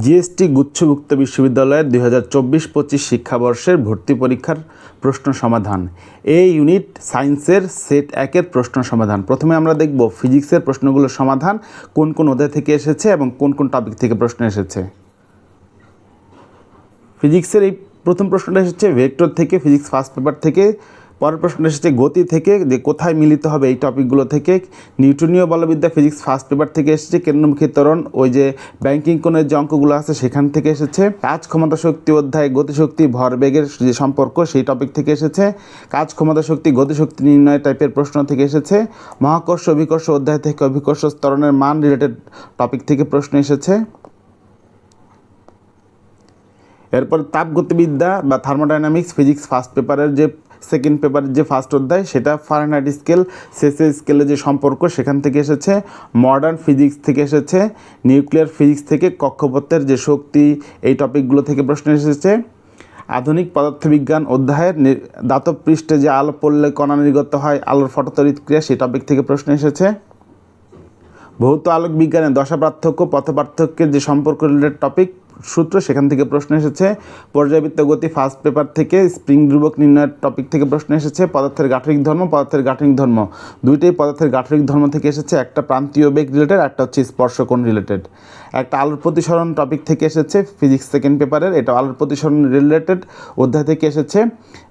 GST গুচ্ছভুক্ত বিশ্ববিদ্যালয়ের দুই হাজার চব্বিশ পঁচিশ শিক্ষাবর্ষের ভর্তি পরীক্ষার প্রশ্ন সমাধান। এই ইউনিট সায়েন্সের সেট একের প্রশ্ন সমাধান। প্রথমে আমরা দেখব ফিজিক্সের প্রশ্নগুলোর সমাধান, কোন কোন অধ্যায় থেকে এসেছে এবং কোন কোন টপিক থেকে প্রশ্ন এসেছে। ফিজিক্সের এই প্রথম প্রশ্নটা এসেছে, ভেক্টর থেকে, ফিজিক্স ফার্স্ট পেপার থেকে পরের প্রশ্ন এসেছে, গতি থেকে যে কোথায় মিলিত হবে এই টপিকগুলো থেকে। নিউটনীয় বলবিদ্যা ফিজিক্স ফার্স্ট পেপার থেকে এসেছে, কেন্দ্রমুখী ত্বরণ, ওই যে ব্যাংকিং কোণের যে অঙ্কগুলো আছে সেখান থেকে এসেছে। কাজ ক্ষমতা শক্তি অধ্যায় গতিশক্তি ভরবেগের যে সম্পর্ক সেই টপিক থেকে এসেছে। কাজ ক্ষমতা শক্তি গতিশক্তি নির্ণয় টাইপের প্রশ্ন থেকে এসেছে। মহাকর্ষ, অভিকর্ষ অধ্যায় থেকে অভিকর্ষ ত্বরণের মান রিলেটেড টপিক থেকে প্রশ্ন এসেছে। এরপর তাপগতিবিদ্যা বা থার্মোডাইনামিক্স ফিজিক্স ফার্স্ট পেপারের যে সেকেন্ড পেপারের যে ফার্স্ট অধ্যায়, সেটা ফারেনহাইট স্কেল সেসে স্কেলের যে সম্পর্ক, সেখান থেকে এসেছে। মডার্ন ফিজিক্স থেকে এসেছে। নিউক্লিয়ার ফিজিক্স থেকে কক্ষপথের যে শক্তি, এই টপিকগুলো থেকে প্রশ্ন এসেছে। আধুনিক পদার্থবিজ্ঞান অধ্যায়ের দাতব পৃষ্ঠে যে আলো পড়লে কণা নির্গত হয়, আলোর ফটোতড়িৎ ক্রিয়া, সেই টপিক থেকে প্রশ্ন এসেছে। ভৌত আলোক বিজ্ঞানের দশা পার্থক্য, পথ পার্থক্যের যে সম্পর্ক রিলেটেড টপিক সূত্র, সেখান থেকে প্রশ্ন এসেছে পর্যাবৃত্ত গতি ফার্স্ট পেপার থেকে স্প্রিং ধ্রুবক নির্ণয়ের টপিক থেকে প্রশ্ন এসেছে, পদার্থের গাঠনিক ধর্ম, পদার্থের গাঠনিক ধর্ম। দুইটাই পদার্থের গাঠনিক ধর্ম থেকে এসেছে, একটা প্রান্তীয় বেগ রিলেটেড একটা হচ্ছে স্পর্শকোণ রিলেটেড একটা আলোর প্রতিসরণ টপিক থেকে এসেছে ফিজিক্স সেকেন্ড পেপারের এটা আলোর প্রতিসরণ রিলেটেড অধ্যায় থেকে এসেছে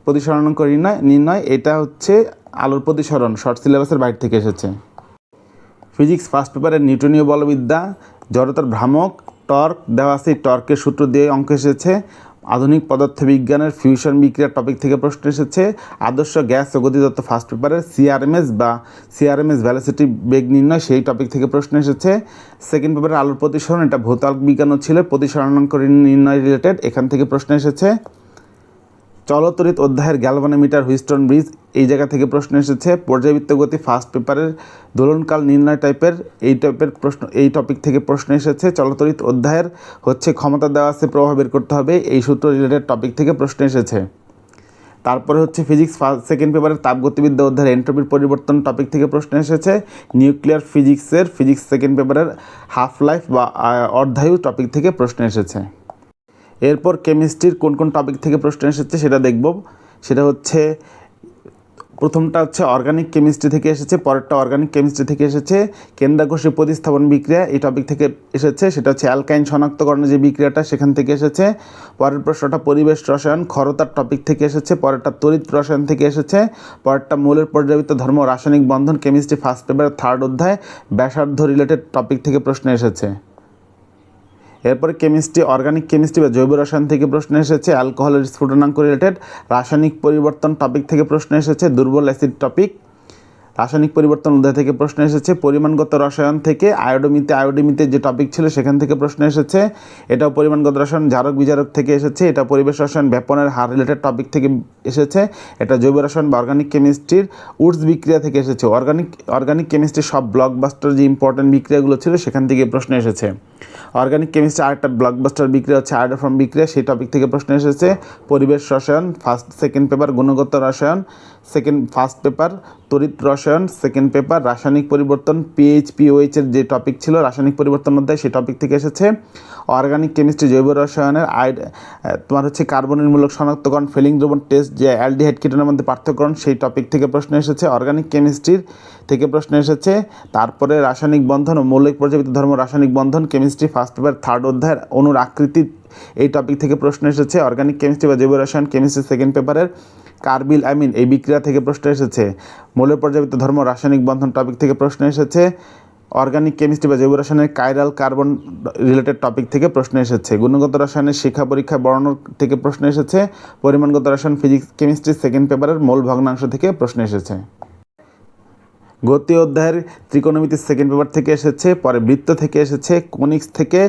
প্রতিসরণ নির্ণয় নির্ণয়, এটা হচ্ছে আলোর প্রতিসরণ শর্ট সিলেবাসের বাইরে থেকে এসেছে। ফিজিক্স ফার্স্ট পেপারের নিউটনীয় বলবিদ্যা, জড়তার ভ্রামক টর্ক দেওয়া আছে টর্কের সূত্র দিয়ে অঙ্ক এসেছে। আধুনিক পদার্থবিজ্ঞানের ফিউশন বিক্রিয়ার টপিক থেকে প্রশ্ন এসেছে, আদর্শ গ্যাস ও গতিতত্ত্ব ফার্স্ট পেপারের সিআরএমএস বা সিআরএমএস ভ্যালোসিটি বেগ নির্ণয়, সেই টপিক থেকে প্রশ্ন এসেছে। সেকেন্ড পেপারের আলোর প্রতিসরণ, এটা ভৌতাল বিজ্ঞানও ছিল প্রতিসরণাঙ্ক নির্ণয় রিলেটেড এখান থেকে প্রশ্ন এসেছে। চলতরিত অধ্যায়ের গ্যালভানোমিটার হুইস্টন ব্রিজ, এই জায়গা থেকে প্রশ্ন এসেছে পর্যাবৃত্ত গতি ফার্স্ট পেপারের দোলনকাল নির্ণয় টাইপের, এই টাইপের প্রশ্ন, এই টপিক থেকে প্রশ্ন এসেছে চলতরিত অধ্যায়ের হচ্ছে ক্ষমতা দেওয়া আছে প্রভাব বের করতে হবে, এই সূত্র রিলেটেড টপিক থেকে প্রশ্ন এসেছে। তারপরে হচ্ছে ফিজিক্স ফার্স্ট সেকেন্ড পেপারের তাপগতিবিদ্যা অধ্যায়ের এন্ট্রপির পরিবর্তন টপিক থেকে প্রশ্ন এসেছে নিউক্লিয়ার ফিজিক্সের ফিজিক্স সেকেন্ড পেপারের হাফ লাইফ বা অর্ধায়ু টপিক থেকে প্রশ্ন এসেছে। এরপর কেমিস্ট্রির কোন কোন টপিক থেকে প্রশ্ন এসেছে সেটা দেখব। সেটা হচ্ছে, প্রথমটা হচ্ছে অর্গানিক কেমিস্ট্রি থেকে এসেছে, পরেরটা অর্গানিক কেমিস্ট্রি থেকে এসেছে, কেন্দ্রাকোষী প্রতিস্থাপন বিক্রিয়া এই টপিক থেকে এসেছে, সেটা হচ্ছে অ্যালকাইন শনাক্তকরণের যে বিক্রিয়াটা সেখান থেকে এসেছে, পরের প্রশ্নটা পরিবেশ রসায়ন, ক্ষরতার টপিক থেকে এসেছে, পরেরটা তড়িৎ রসায়ন থেকে এসেছে, পরেরটা মৌলের পর্যাবৃত্ত ধর্ম, রাসায়নিক বন্ধন কেমিস্ট্রি ফার্স্ট পেপার থার্ড অধ্যায়, ব্যাসার্ধ রিলেটেড টপিক থেকে প্রশ্ন এসেছে। এরপরে কেমিস্ট্রি অর্গানিক কেমিস্ট্রি বা জৈব রসায়ন থেকে প্রশ্ন এসেছে অ্যালকোহলের স্ফুটনাঙ্ক রিলেটেড রাসায়নিক পরিবর্তন টপিক থেকে প্রশ্ন এসেছে, দুর্বল অ্যাসিড টপিক রাসায়নিক পরিবর্তন অধ্যায় থেকে প্রশ্ন এসেছে, পরিমাণগত রসায়ন থেকে আয়োডোমিতে আয়োডিমিতে যে টপিক ছিল সেখান থেকে প্রশ্ন এসেছে, এটাও পরিমাণগত রসায়ন, জারক বিজারক থেকে এসেছে, এটা পরিবেশ রসায়ন, ব্যাপনের হার রিলেটেড টপিক থেকে এসেছে, এটা জৈব রসায়ন বা অর্গানিক কেমিস্ট্রির উডস বিক্রিয়া থেকে এসেছে। অর্গানিক অর্গানিক কেমিস্ট্রির সব ব্লকবাস্টার যে ইম্পর্টেন্ট বিক্রিয়াগুলো ছিল সেখান থেকে প্রশ্ন এসেছে। অর্গানিক কেমিস্ট্রি আরেকটা ব্লকবাস্টার বিক্রিয়া হচ্ছে আয়োডোফর্ম বিক্রিয়া সেই টপিক থেকে প্রশ্ন এসেছে। পরিবেশ রসায়ন ফার্স্ট সেকেন্ড পেপার গুণগত রসায়ন সেকেন্ড ফার্স্ট পেপার তড়িৎ রসায়ন সেকেন্ড পেপার রাসায়নিক পরিবর্তন পিএইচ পিওএইচ এর যে টপিক ছিল, রাসায়নিক পরিবর্তন অধ্যায়, সেই টপিক থেকে এসেছে। অর্গানিক কেমিস্ট্রি জৈব রসায়নের আইড তোমার হচ্ছে কার্বনির্মূলক শনাক্তকরণ ফেলিং দ্রবণ টেস্ট যে অ্যালডিহাইড কিটনের মধ্যে পার্থক্যকরণ সেই টপিক থেকে প্রশ্ন এসেছে। অর্গানিক কেমিস্ট্রির থেকে প্রশ্ন এসেছে, তারপরে রাসায়নিক বন্ধন ও মৌলিক পর্যাবৃত্ত ধর্ম রাসায়নিক বন্ধন কেমিস্ট্রি ফার্স্ট পেপার, থার্ড অধ্যায়ের অনুর আকৃতির এই টপিক থেকে প্রশ্ন এসেছে। অর্গানিক কেমিস্ট্রি বা জৈব রসায়ন কেমিস্ট্রি সেকেন্ড পেপারের কার্বিল আমিন এই বিক্রিয়া থেকে প্রশ্ন এসেছে। মৌলের পর্যাবৃত্ত ধর্ম রাসায়নিক বন্ধন টপিক থেকে প্রশ্ন এসেছে। অর্গানিক কেমিস্ট্রি বা জৈব রসায়নের কাইরাল কার্বন রিলেটেড টপিক থেকে প্রশ্ন এসেছে। গুণগত রসায়নের শিক্ষা পরীক্ষা বর্ণন থেকে প্রশ্ন এসেছে। পরিমাণগত রসায়ন ফিজিক্স কেমিস্ট্রি সেকেন্ড পেপারের মূল ভগ্নাংশ থেকে প্রশ্ন এসেছে। গতি অধ্যায়ের ত্রিকোণমিতি সেকেন্ড পেপার থেকে এসেছে, পরে বৃত্ত থেকে এসেছে, কোনিক্স থেকে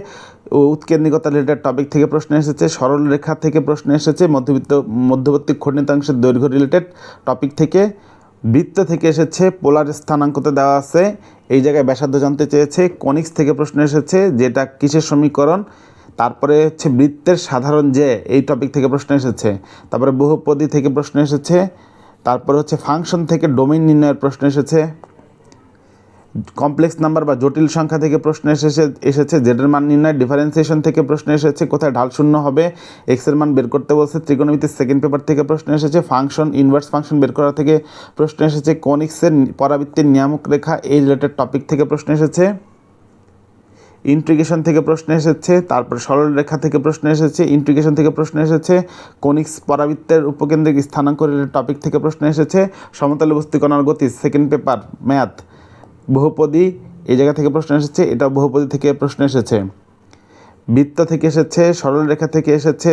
উৎকেন্দ্রিকতা রিলেটেড টপিক থেকে প্রশ্ন এসেছে, সরল রেখা থেকে প্রশ্ন এসেছে, মধ্যবিত্ত, মধ্যবর্তী খণ্ডিতাংশের দৈর্ঘ্য রিলেটেড টপিক থেকে বৃত্ত থেকে এসেছে, পোলার স্থানাঙ্কতে দেওয়া আছে, এই জায়গায় ব্যাসার্ধ জানতে চেয়েছে, কনিক্স থেকে প্রশ্ন এসেছে, যেটা কিসের সমীকরণ, তারপরে হচ্ছে বৃত্তের সাধারণ যে, এই টপিক থেকে প্রশ্ন এসেছে, তারপরে বহুপদী থেকে প্রশ্ন এসেছে তারপরে হচ্ছে ফাংশন থেকে ডোমেইন নির্ণয়ের প্রশ্ন এসেছে। কমপ্লেক্স নাম্বার বা জটিল সংখ্যা থেকে প্রশ্ন এসেছে এসেছে জেডের মান নির্ণয়, ডিফারেন্সিয়েশন থেকে প্রশ্ন এসেছে, কোথায় ঢাল শূন্য হবে এক্সের মান বের করতে বলছে ত্রিকোণমিতির সেকেন্ড পেপার থেকে প্রশ্ন এসেছে ফাংশন ইনভার্স ফাংশন বের করা থেকে প্রশ্ন এসেছে কোনিক্সের পরাবৃত্তির নিয়ামক রেখা এই রিলেটেড টপিক থেকে প্রশ্ন এসেছে। ইন্ট্রিগেশন থেকে প্রশ্ন এসেছে, তারপর সরল রেখা থেকে প্রশ্ন এসেছে ইন্ট্রিগেশন থেকে প্রশ্ন এসেছে কনিক্স পরাবৃত্তের উপকেন্দ্রিক স্থানাঙ্করের টপিক থেকে প্রশ্ন এসেছে, সমতলে বস্তুকণার গতি সেকেন্ড পেপার ম্যাথ বহুপদী, এই জায়গা থেকে প্রশ্ন এসেছে এটা বহুপদী থেকে প্রশ্ন এসেছে। বৃত্ত থেকে এসেছে সরল রেখা থেকে এসেছে,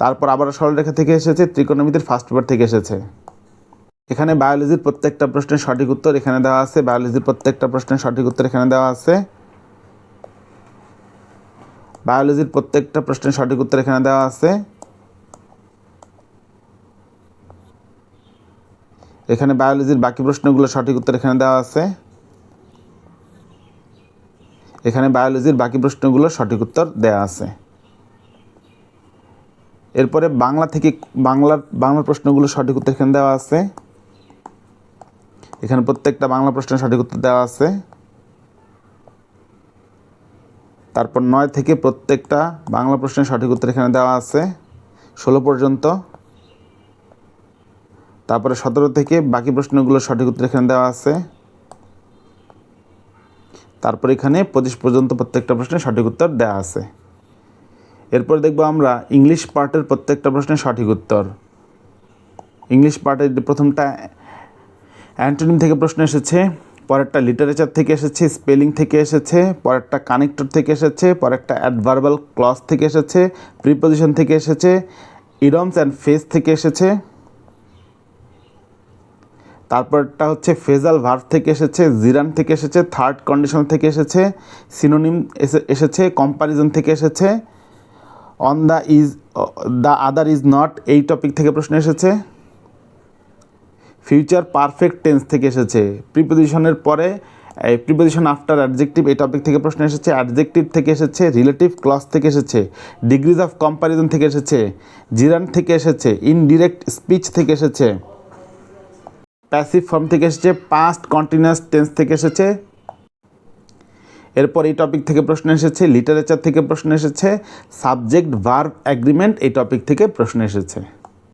তারপর আবার সরল রেখা থেকে এসেছে, ত্রিকোণমিতির ফার্স্ট পেপার থেকে এসেছে। এখানে বায়োলজির প্রত্যেকটা প্রশ্নের সঠিক উত্তর এখানে দেওয়া আছে বায়োলজির প্রত্যেকটা প্রশ্নের সঠিক উত্তর এখানে দেওয়া আছে। বায়োলজির প্রত্যেকটা প্রশ্নের সঠিক উত্তর এখানে দেওয়া আছে। এখানে বায়োলজির বাকি প্রশ্নগুলো সঠিক উত্তর এখানে দেওয়া আছে। এখানে বায়োলজির বাকি প্রশ্নগুলো সঠিক উত্তর দেওয়া আছে। এরপরে বাংলা থেকে বাংলার বাংলা প্রশ্নগুলো সঠিক উত্তর এখানে দেওয়া আছে। এখানে প্রত্যেকটা বাংলা প্রশ্নের সঠিক উত্তর দেওয়া আছে। তারপর নয় থেকে প্রত্যেকটা বাংলা প্রশ্নের সঠিক উত্তর এখানে দেওয়া আছে। ষোলো পর্যন্ত। তারপরে সতেরো থেকে বাকি প্রশ্নগুলোর সঠিক উত্তর এখানে দেওয়া আছে। তারপর এখানে পঁচিশ পর্যন্ত প্রত্যেকটা প্রশ্নের সঠিক উত্তর দেওয়া আছে। এরপর দেখব আমরা ইংলিশ পার্টের প্রত্যেকটা প্রশ্নের সঠিক উত্তর। ইংলিশ পার্টের প্রথমটা অ্যান্টোনিম থেকে প্রশ্ন এসেছে। পরেরটা লিটারেচার থেকে এসেছে স্পেলিং থেকে এসেছে পরেরটা কানেক্টর থেকে এসেছে পরেরটা অ্যাডভার্বাল ক্লজ থেকে এসেছে প্রিপোজিশন থেকে এসেছে ইডমস অ্যান্ড ফেস থেকে এসেছে তারপরটা হচ্ছে ফেজাল ভার্ভ থেকে এসেছে জিরান থেকে এসেছে থার্ড কন্ডিশন থেকে এসেছে সিনোনিম এসেছে কম্পারিজন থেকে এসেছে on the is the other is not এই টপিক থেকে প্রশ্ন এসেছে ফিউচার পারফেক্ট টেন্স থেকে এসেছে। প্রিপোজিশনের পরে প্রিপোজিশন আফটার অ্যাডজেক্টিভ এই টপিক থেকে প্রশ্ন এসেছে অ্যাডজেক্টিভ থেকে এসেছে রিলেটিভ ক্লস থেকে এসেছে ডিগ্রিজ অফ কম্প্যারিজন থেকে এসেছে জিরান থেকে এসেছে ইনডিরেক্ট স্পিচ থেকে এসেছে প্যাসিভ ফর্ম থেকে এসেছে পাস্ট কন্টিনিউয়াস টেন্স থেকে এসেছে। এরপর এই টপিক থেকে প্রশ্ন এসেছে লিটারেচার থেকে প্রশ্ন এসেছে সাবজেক্ট ভার্ব অ্যাগ্রিমেন্ট এই টপিক থেকে প্রশ্ন এসেছে।